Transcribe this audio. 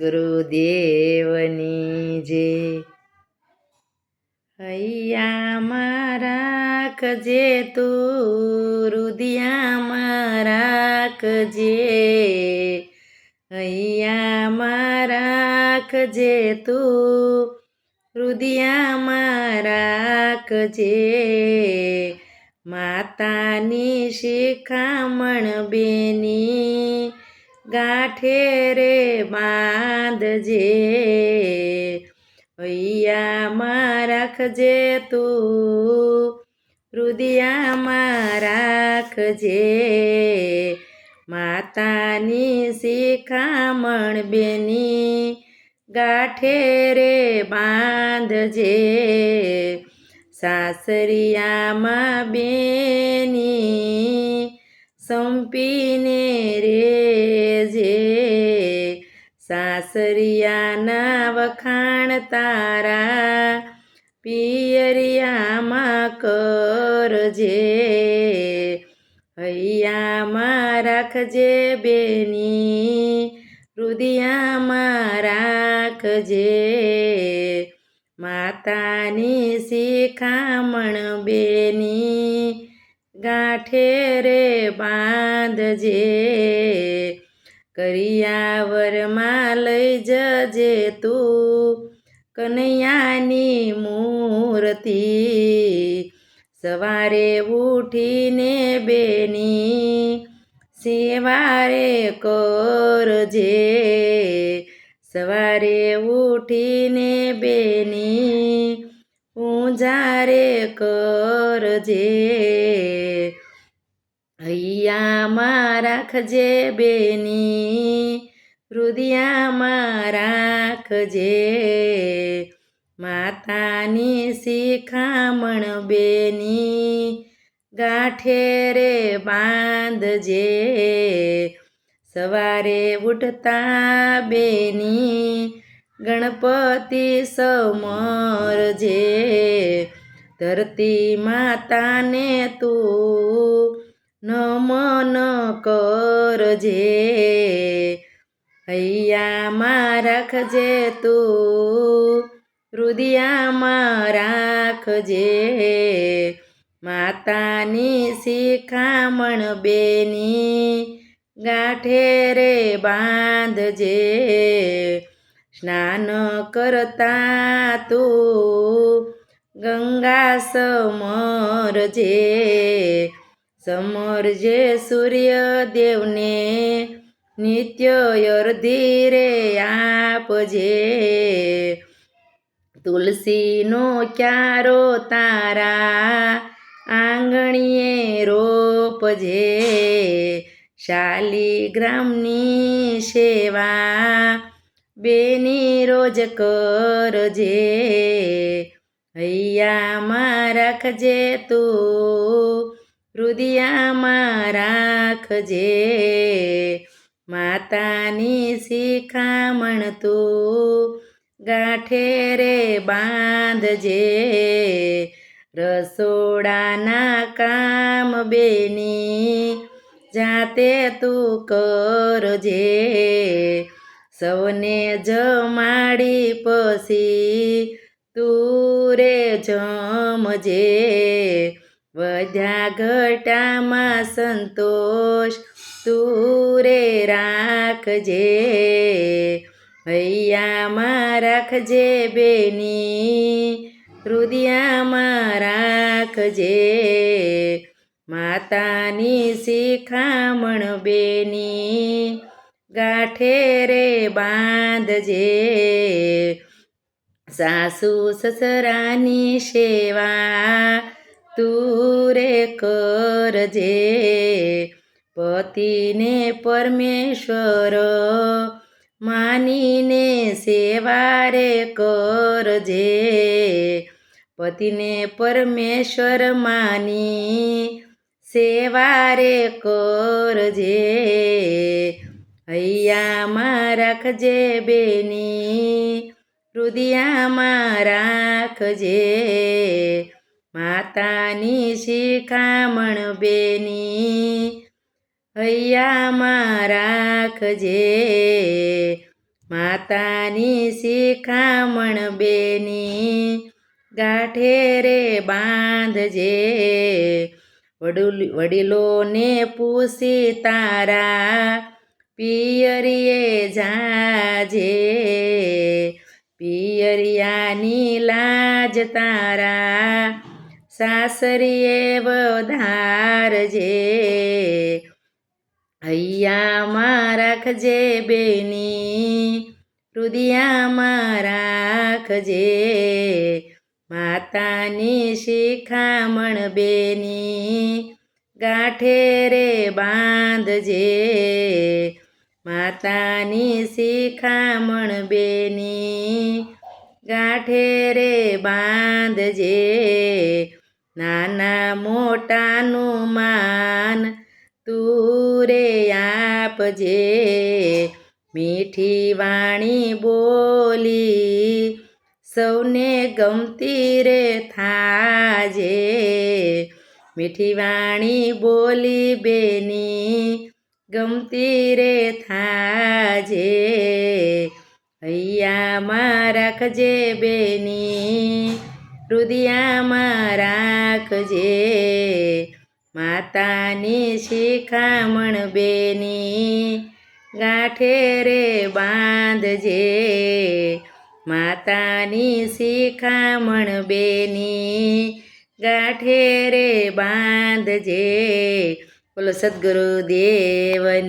ગુરુદેવની જે હૈયામાં રાખજે તું રુદિયામાં રાખજે મારા કજે તું રુદિયામાં રાખજે માતાની શિખામણ બેની ગાંઠે રે બાંધજે, હૈયામાં રાખજે તું, રુદિયામાં રાખજે. માતાની શિખામણ બેની ગાંઠે રે બાંધજે, સાસરિયામાં બેની સંપીને રેજે સાસરિયાના વખાણ તારા, પિયરિયામાં કરજે હૈયામાં રાખજે બેની, રુદિયામાં રાખજે. માતાની શિખામણ બેની ગાંઠે રે બાંધજે. કરિયાવરમાં લઈ જજે તું કનૈયાની મૂર્તિ. સવારે ઉઠીને બેની સેવારે કરજે. સવારે ઉઠીને બેની પૂજારે કરજે. હૈયામાં રાખજે બેની, હૃદયામાં રાખજે. માતાની શિખામણ બેની, ગાંઠે રે બાંધજે. સવારે ઉઠતા બેની, ગણપતિ સમરજે. ધરતી માતાને તું નમન કરજે. હૈયામાં રાખજે તું હૃદયામાં રાખજે. માતાની શિખામણ બેની ગાંઠે રે બાંધજે. સ્નાન કરતા તું ગંગા સમરજે. સમરજે સૂર્યદેવને નિત્ય અર્ધી આપજે. તુલસીનો ક્યારો તારા આંગણીએ રોપજે. શાલીગ્રામની સેવા બેની રોજ કરજે. હૈયામાં રાખજે તું હૃદયામાં રાખજે માતાની શિખામણ તું ગાંઠે રે બાંધજે રસોડાના કામ બેની જાતે તું કરજે સૌને જમાડી પછી તું રે જમજે વધ્યા ઘટામાં સંતોષ તું રે રાખજે, હૈયામાં રાખજે બેની હૃદયામાં રાખજે, માતાની શિખામણ બેની, ગાંઠે રે બાંધજે. સાસુ સસરાની સેવા તું રે કરજે. પતિને પરમેશ્વર માનીને સેવા રે કરજે. પતિને પરમેશ્વર માની સેવા રે કરજે. હૈયામાં રાખજે બેની હૃદયામાં રાખજે. માતાની શિખામણ બેની હૈયામાં રાખજે. માતાની શિખામણ બેની, ગાંઠે રે બાંધજે. વડુલ, વડીલોને પૂછી તારા પિયરીએ જાજે. પિયરિયાની લાજ તારા સાસરીએ વધારજે હૈયામાં રાખજે બેની રુદિયામાં રાખજે માતાની શિખામણ બેની ગાંઠે રે બાંધજે માતાની શિખામણ બેની ગાંઠે રે બાંધજે નાના મોટાનું માન તું આપજે. મીઠી વાણી બોલી સૌને ગમતી રે થાજે. મીઠી વાણી બોલી બેની ગમતી રે થાજે. હૈયામાં રાખજે બેની રુદિયામાં રાખજે. માતાની શિખામણ બેની ગાંઠે રે બાંધજે. માતાની શિખામણ બેની ગાંઠે રે બાંધજે. બોલો સદગુરુ દેવની